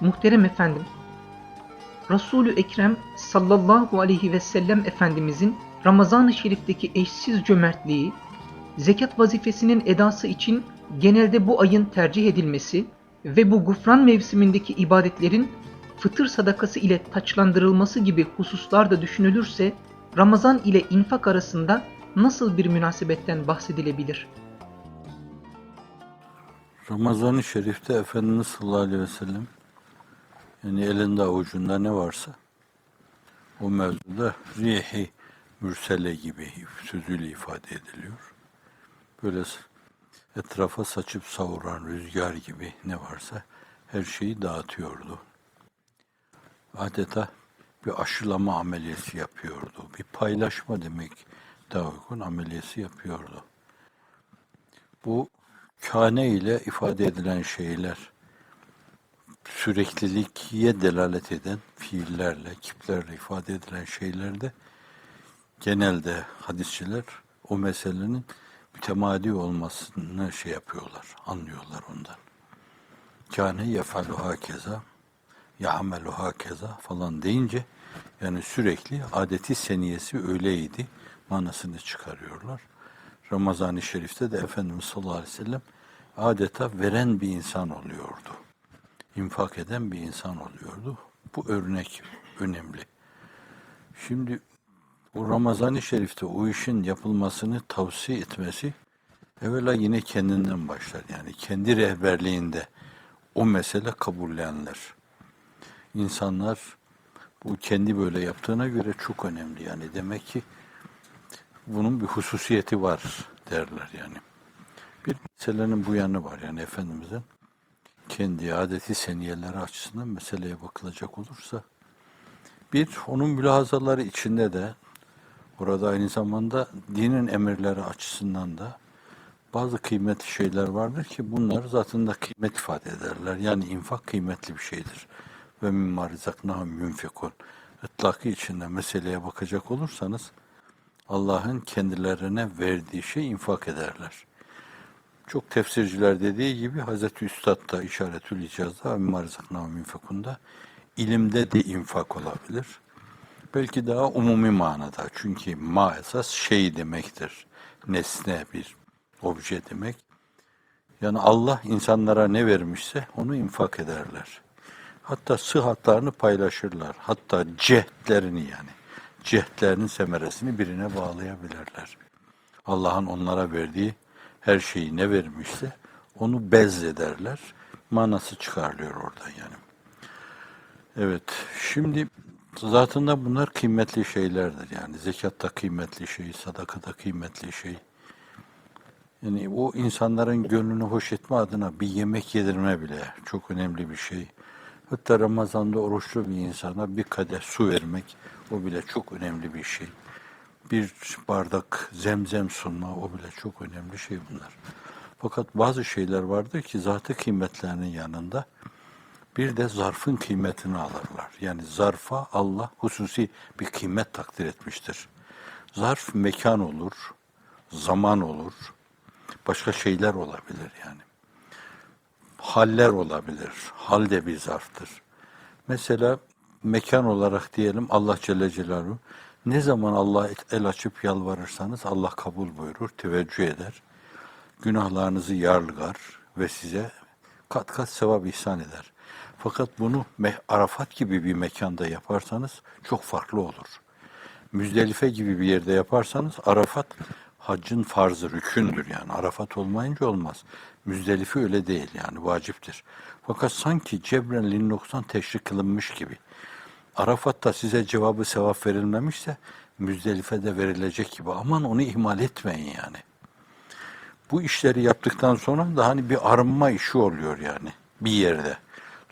Muhterem efendim, Resulü Ekrem sallallahu aleyhi ve sellem Efendimizin Ramazan-ı Şerif'teki eşsiz cömertliği, zekat vazifesinin edası için genelde bu ayın tercih edilmesi ve bu gufran mevsimindeki ibadetlerin fıtır sadakası ile taçlandırılması gibi hususlar da düşünülürse Ramazan ile infak arasında nasıl bir münasebetten bahsedilebilir? Ramazan-ı Şerif'te Efendimiz sallallahu aleyhi ve sellem yani elinde avucunda ne varsa o mevzuda rihi mürsele gibi sözüyle ifade ediliyor. Böyle etrafa saçıp savuran rüzgar gibi ne varsa her şeyi dağıtıyordu. Adeta bir aşılama ameliyesi yapıyordu. Bir paylaşma demek daha uygun ameliyesi yapıyordu. Bu kâne ile ifade edilen şeyler sürekliliğe delalet eden fiillerle, kiplerle ifade edilen şeylerde genelde hadisçiler o meselenin mütemadi olmasını şey yapıyorlar, anlıyorlar ondan. Kâne yefalu hakeza, ya'melu hakeza falan deyince yani sürekli adeti seniyesi öyleydi manasını çıkarıyorlar. Ramazan-ı Şerif'te de Efendimiz sallallahu aleyhi ve sellem adeta veren bir insan oluyordu. İnfak eden bir insan oluyordu. Bu örnek önemli. Şimdi bu Ramazan-ı Şerif'te o işin yapılmasını tavsiye etmesi evvela yine kendinden başlar. Yani kendi rehberliğinde o mesele kabullenler. İnsanlar bu kendi böyle yaptığına göre çok önemli. Yani demek ki bunun bir hususiyeti var derler yani. Bir meselenin bu yanı var yani Efendimiz'in kendi adeti seniyeleri açısından meseleye bakılacak olursa bir, onun mülahazaları içinde de orada aynı zamanda dinin emirleri açısından da bazı kıymetli şeyler vardır ki bunlar zaten da kıymet ifade ederler. Yani infak kıymetli bir şeydir. Ve mimma rizaknahum yunfikun. Itlakı içinde meseleye bakacak olursanız Allah'ın kendilerine verdiği şey infak ederler. Çok tefsirciler dediği gibi Hazreti Üstad da işaretül icazda rizaknahum yunfikunda ilimde de infak olabilir. Belki daha umumi manada. Çünkü ma esas şey demektir. Nesne bir obje demek. Yani Allah insanlara ne vermişse onu infak ederler. Hatta sıhhatlarını paylaşırlar. Hatta cehdlerini yani. Cehdlerinin semeresini birine bağlayabilirler. Allah'ın onlara verdiği her şeyi ne vermişse onu bezlederler. Manası çıkarılıyor oradan yani. Evet, şimdi zaten da bunlar kıymetli şeylerdir yani. Zekat da kıymetli şey, sadaka da kıymetli şey. Yani o insanların gönlünü hoş etme adına bir yemek yedirme bile çok önemli bir şey. Hatta Ramazan'da oruçlu bir insana bir kadeh su vermek o bile çok önemli bir şey. Bir bardak zemzem sunma o bile çok önemli şey bunlar. Fakat bazı şeyler vardır ki zatı kıymetlerinin yanında bir de zarfın kıymetini alırlar. Yani zarfa Allah hususi bir kıymet takdir etmiştir. Zarf mekan olur, zaman olur, başka şeyler olabilir yani. Haller olabilir. Hal de bir zarftır. Mesela mekan olarak diyelim Allah Celle Celaluhu ne zaman Allah'a el açıp yalvarırsanız Allah kabul buyurur, teveccüh eder. Günahlarınızı yarlıgar ve size kat kat sevap ihsan eder. Fakat bunu Arafat gibi bir mekanda yaparsanız çok farklı olur. Müzdelife gibi bir yerde yaparsanız Arafat haccın farzı, rükündür yani. Arafat olmayınca olmaz. Müzdelife öyle değil yani vaciptir. Fakat sanki cebren linnoksan teşrik kılınmış gibi. Arafat'ta size cevabı sevap verilmemişse Müzdelife'de verilecek gibi. Aman onu ihmal etmeyin yani. Bu işleri yaptıktan sonra da hani bir arınma işi oluyor yani bir yerde.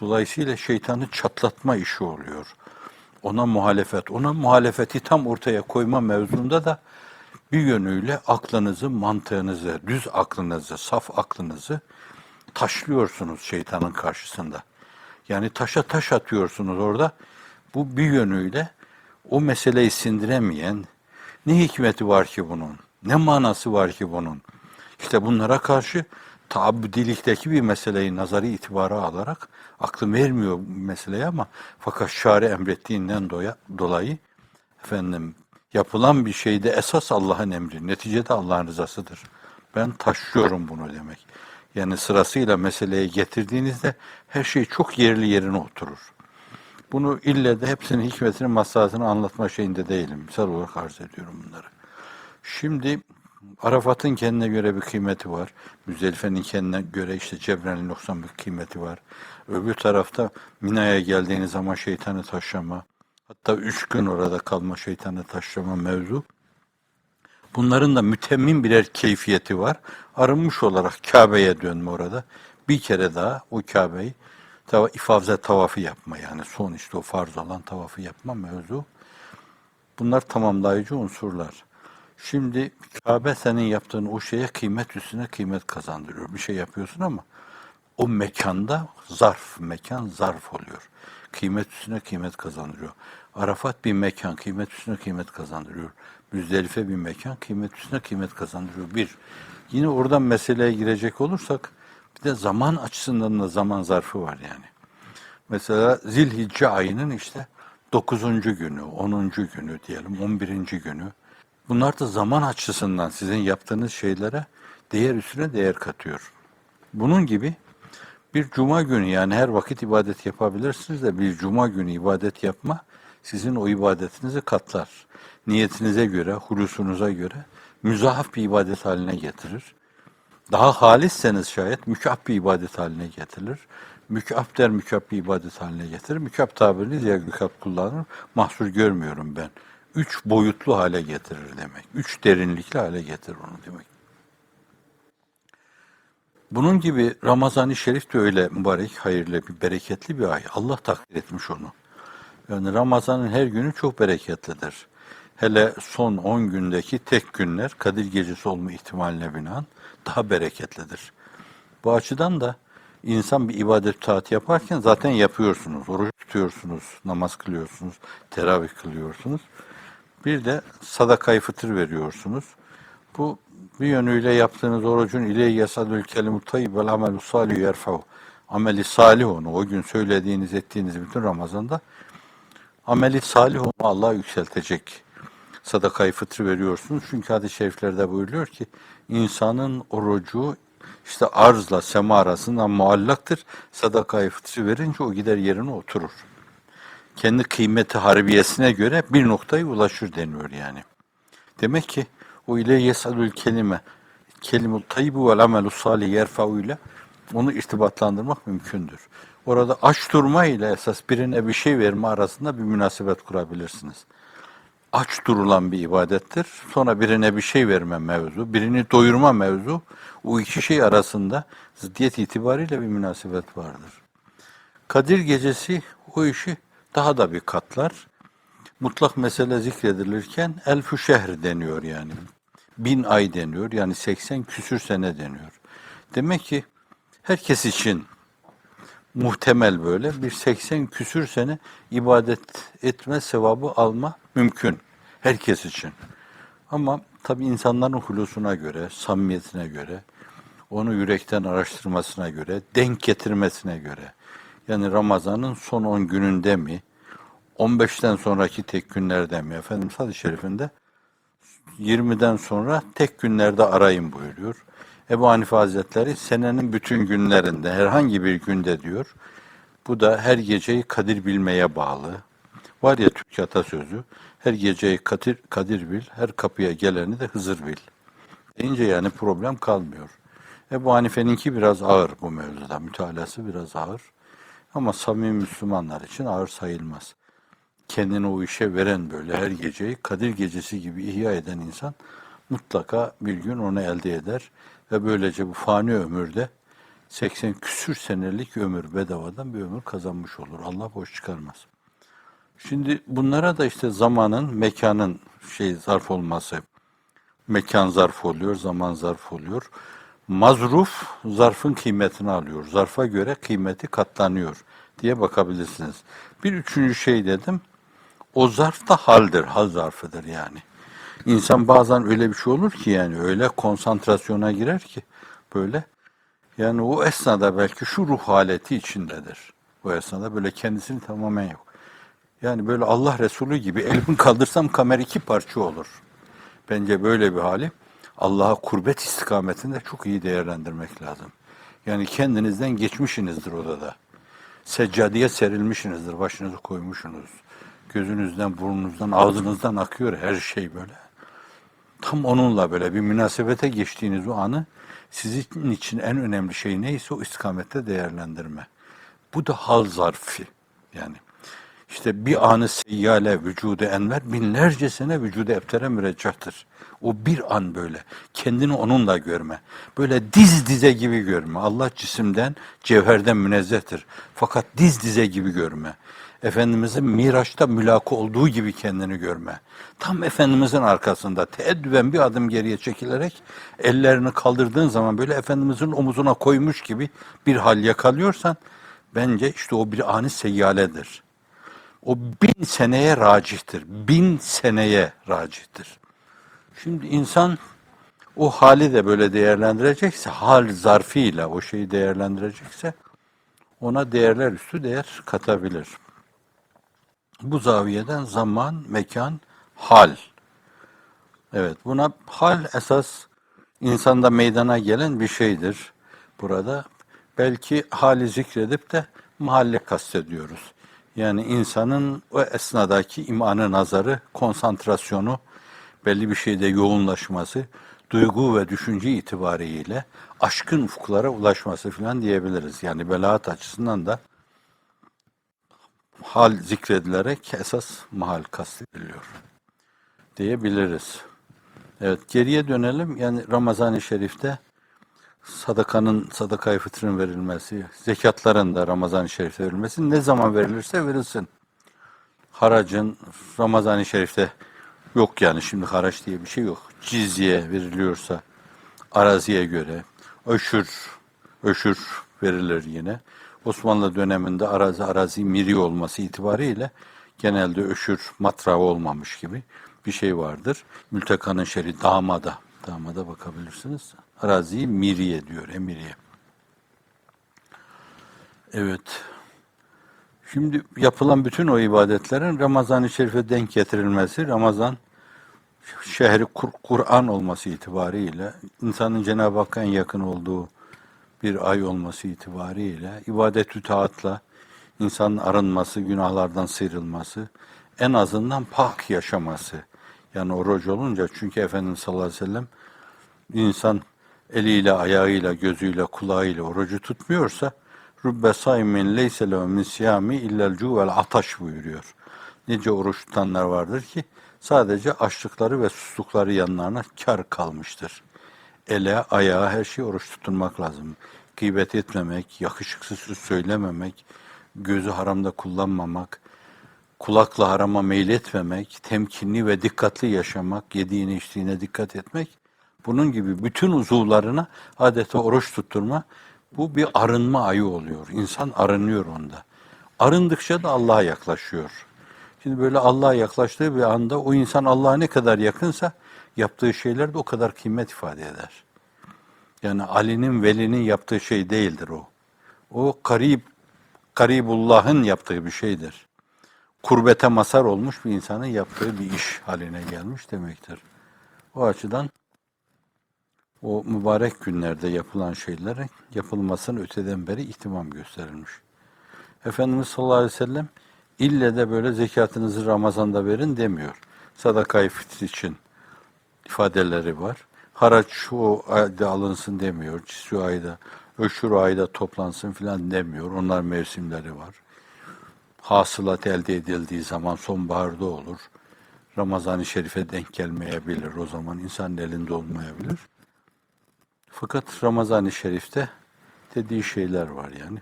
Dolayısıyla şeytanı çatlatma işi oluyor. Ona muhalefet, ona muhalefeti tam ortaya koyma mevzunda da bir yönüyle aklınızı, mantığınızı, düz aklınızı, saf aklınızı taşlıyorsunuz şeytanın karşısında. Yani taşa taş atıyorsunuz orada. Bu bir yönüyle o meseleyi sindiremeyen, ne hikmeti var ki bunun, ne manası var ki bunun? İşte bunlara karşı taabbüdilikteki bir meseleyi nazarı itibara alarak aklım ermiyor meseleye ama fakat şari emrettiğinden dolayı efendim yapılan bir şeyde esas Allah'ın emri, neticede Allah'ın rızasıdır. Ben taşıyorum bunu demek. Yani sırasıyla meseleye getirdiğinizde her şey çok yerli yerine oturur. Bunu ille de hepsinin hikmetini, maslahatını anlatma şeyinde değilim. Misal olarak arz ediyorum bunları. Şimdi Arafat'ın kendine göre bir kıymeti var. Müzdelife'nin kendine göre işte Cebren'in noksan bir kıymeti var. Öbür tarafta Mina'ya geldiğiniz zaman şeytanı taşlama, hatta üç gün orada kalma şeytanı taşlama mevzu. Bunların da mütemmin birer keyfiyeti var. Arınmış olarak Kabe'ye dönme orada. Bir kere daha o Kabe'yi tava, ifavze tavafı yapma yani son işte o farz olan tavafı yapma mevzu. Bunlar tamamlayıcı unsurlar. Şimdi Kabe senin yaptığın o şeye kıymet üstüne kıymet kazandırıyor. Bir şey yapıyorsun ama o mekanda zarf, mekan zarf oluyor. Kıymet üstüne kıymet kazandırıyor. Arafat bir mekan, kıymet üstüne kıymet kazandırıyor. Müzdelife bir mekan, kıymet üstüne kıymet kazandırıyor. Bir, yine oradan meseleye girecek olursak bir de zaman açısından da zaman zarfı var yani. Mesela Zilhicce ayının işte 9. günü, 10. günü diyelim, 11. günü. Bunlar da zaman açısından sizin yaptığınız şeylere değer üstüne değer katıyor. Bunun gibi bir cuma günü yani her vakit ibadet yapabilirsiniz de bir cuma günü ibadet yapma sizin o ibadetinizi katlar. Niyetinize göre, hulusunuza göre müzahaf bir ibadet haline getirir. Daha halisseniz şayet mükaf bir ibadet haline getirilir. Mükaf der mükaf bir ibadet haline getirir. Mükaf tabirini diğer mükaf kullanır. Mahsur görmüyorum ben. Üç boyutlu hale getirir demek. Üç derinlikli hale getirir onu demek. Bunun gibi Ramazan-ı Şerif de öyle mübarek, hayırlı, bir bereketli bir ay. Allah takdir etmiş onu. Yani Ramazan'ın her günü çok bereketlidir. Hele son 10 gündeki tek günler Kadir Gecesi olma ihtimaline binaen daha bereketlidir. Bu açıdan da insan bir ibadet taat yaparken zaten yapıyorsunuz. Oruç tutuyorsunuz, namaz kılıyorsunuz, teravih kılıyorsunuz. Bir de sadakayı fıtır veriyorsunuz. Bu bir yönüyle yaptığınız orucun ile yasadül kelimut tayyib vel amelu salih yerfa'u. Ameli salih onu o gün söylediğiniz ettiğiniz bütün Ramazan'da ameli salih onu Allah yükseltecek. Sadakayı fıtır veriyorsunuz. Çünkü hadis-i şeriflerde buyuruyor ki insanın orucu işte arzla sema arasında muallaktır. Sadakayı fıtır verince o gider yerine oturur. Kendi kıymeti harbiyesine göre bir noktaya ulaşır deniyor yani. Demek ki o ile yesalül kelime kelimut tayyibu vel amelu salih yerfa'u ile onu irtibatlandırmak mümkündür. Orada aç durma ile esas birine bir şey verme arasında bir münasebet kurabilirsiniz. Aç durulan bir ibadettir. Sonra birine bir şey verme mevzu, birini doyurma mevzu. O iki şey arasında ziddiyet itibariyle bir münasebet vardır. Kadir gecesi o işi daha da bir katlar. Mutlak mesele zikredilirken elfü şehr deniyor yani. Bin ay deniyor yani 80 küsür sene deniyor. Demek ki herkes için muhtemel böyle bir 80 küsür sene ibadet etme sevabı alma mümkün. Herkes için. Ama tabi insanların hulusuna göre, samimiyetine göre, onu yürekten araştırmasına göre, denk getirmesine göre. Yani Ramazan'ın son 10 gününde mi, 15'ten sonraki tek günlerde mi? Efendim hadis-i şerifinde 20'den sonra tek günlerde arayın buyuruyor. Ebu Hanife Hazretleri senenin bütün günlerinde herhangi bir günde diyor. Bu da her geceyi kadir bilmeye bağlı. Var ya Türk atasözü. Her geceyi kadir, kadir bil, her kapıya geleni de Hızır bil. Deyince yani problem kalmıyor. Ebu Hanife'ninki biraz ağır bu mevzuda. Mütalası biraz ağır. Ama samimi Müslümanlar için ağır sayılmaz kendini o işe veren böyle her geceyi Kadir gecesi gibi ihya eden insan mutlaka bir gün onu elde eder ve böylece bu fani ömürde 80 küsür senelik ömür bedavadan bir ömür kazanmış olur. Allah boş çıkarmaz. Şimdi bunlara da işte zamanın, mekanın şey zarf olması, mekan zarf oluyor, zaman zarf oluyor. Mazruf zarfın kıymetini alıyor. Zarfa göre kıymeti katlanıyor diye bakabilirsiniz. Bir üçüncü şey dedim. O zarf da haldir, hal zarfıdır yani. İnsan bazen öyle bir şey olur ki yani öyle konsantrasyona girer ki böyle. Yani o esnada belki şu ruh haleti içindedir. o esnada. Böyle kendisini tamamen yok. Yani böyle Allah Resulü gibi elimi kaldırsam kamera iki parça olur. Bence böyle bir hali Allah'a kurbet istikametinde çok iyi değerlendirmek lazım. Yani kendinizden geçmişsinizdir odada. Seccadeye serilmişsinizdir, başınızı koymuşsunuz. Gözünüzden, burnunuzdan, ağzınızdan akıyor her şey böyle. Tam onunla böyle bir münasebete geçtiğiniz o anı sizin için en önemli şey neyse o istikamette değerlendirme. Bu da hal zarfi yani. İşte bir anı seyyale vücudu enver binlerce sene vücudu ebtere müreccahtır. O bir an böyle. Kendini onunla görme. Böyle diz dize gibi görme. Allah cisimden, cevherden münezzehtir. Fakat diz dize gibi görme. Efendimizin Miraç'ta mülaka olduğu gibi kendini görme. Tam Efendimizin arkasında teeddüben bir adım geriye çekilerek ellerini kaldırdığın zaman böyle Efendimizin omuzuna koymuş gibi bir hal yakalıyorsan bence işte o bir ani seyyaledir. O bin seneye racihtir. Bin seneye racihtir. Şimdi insan o hali de böyle değerlendirecekse, hal zarfıyla o şeyi değerlendirecekse ona değerler üstü değer katabilir. Bu zaviyeden zaman, mekan, hal. Evet, buna hal esas insanda meydana gelen bir şeydir. Burada belki hali zikredip de mahalle kastediyoruz. Yani insanın o esnadaki imanı nazarı, konsantrasyonu, belli bir şeyde yoğunlaşması, duygu ve düşünce itibariyle aşkın ufuklara ulaşması falan diyebiliriz. Yani belaat açısından da hal zikredilerek esas mahal kastediliyor diyebiliriz. Evet geriye dönelim. Yani Ramazan-ı Şerif'te sadakanın, sadakayı fıtrın verilmesi, zekatların da Ramazan-ı Şerif'te verilmesi ne zaman verilirse verilsin. Haracın Ramazan-ı Şerif'te yok yani şimdi haraç diye bir şey yok. Cizye veriliyorsa araziye göre öşür, öşür verilir yine. Osmanlı döneminde arazi arazi miri olması itibariyle genelde öşür matrağı olmamış gibi bir şey vardır. Mültekanın şeri damada, damada bakabilirsiniz. Araziyi miriye diyor, emiriye. Evet. Şimdi yapılan bütün o ibadetlerin Ramazan-ı Şerif'e denk getirilmesi, Ramazan şehri Kur- Kur'an olması itibariyle, insanın Cenab-ı Hakk'a en yakın olduğu bir ay olması itibariyle, ibadet-ü taatla insanın arınması, günahlardan sıyrılması, en azından pak yaşaması. Yani oruç olunca çünkü Efendimiz sallallahu aleyhi ve sellem insan eliyle, ayağıyla, gözüyle, kulağıyla orucu tutmuyorsa Rubbe saimin leyse lehu min siyami illel cu vel ataş buyuruyor. Nice oruç tutanlar vardır ki sadece açlıkları ve sustukları yanlarına kar kalmıştır. Ele, ayağa her şey oruç tutulmak lazım. Gıybet etmemek, yakışıksız söz söylememek, gözü haramda kullanmamak, kulakla harama meyletmemek, temkinli ve dikkatli yaşamak, yediğine içtiğine dikkat etmek, bunun gibi bütün uzuvlarına adeta oruç tutturma, bu bir arınma ayı oluyor. İnsan arınıyor onda. Arındıkça da Allah'a yaklaşıyor. Şimdi böyle Allah'a yaklaştığı bir anda o insan Allah'a ne kadar yakınsa yaptığı şeyler de o kadar kıymet ifade eder. Yani Ali'nin, Veli'nin yaptığı şey değildir o. O karib, Karibullah'ın yaptığı bir şeydir. Kurbete masar olmuş bir insanın yaptığı bir iş haline gelmiş demektir. O açıdan o mübarek günlerde yapılan şeylerin yapılmasının öteden beri ihtimam gösterilmiş. Efendimiz sallallahu aleyhi ve sellem ille de böyle zekatınızı Ramazan'da verin demiyor. Sadakayı fitr için ifadeleri var. Haraç şu ayda alınsın demiyor. Şu ayda, öşür ayda toplansın filan demiyor. Onlar mevsimleri var. Hasılat elde edildiği zaman sonbaharda olur. Ramazan-ı Şerif'e denk gelmeyebilir. O zaman insanın elinde olmayabilir. Fakat Ramazan-ı Şerif'te dediği şeyler var yani.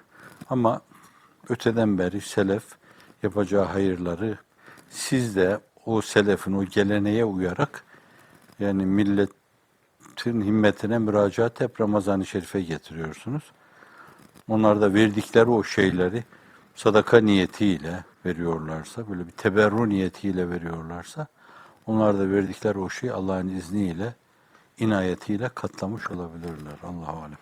Ama öteden beri selef yapacağı hayırları siz de o selefin o geleneğe uyarak yani milletin himmetine müracaat hep Ramazan-ı Şerif'e getiriyorsunuz. Onlar da verdikleri o şeyleri sadaka niyetiyle veriyorlarsa, böyle bir teberru niyetiyle veriyorlarsa, onlar da verdikleri o şeyi Allah'ın izniyle, inayetiyle katlamış olabilirler. Allahu alem.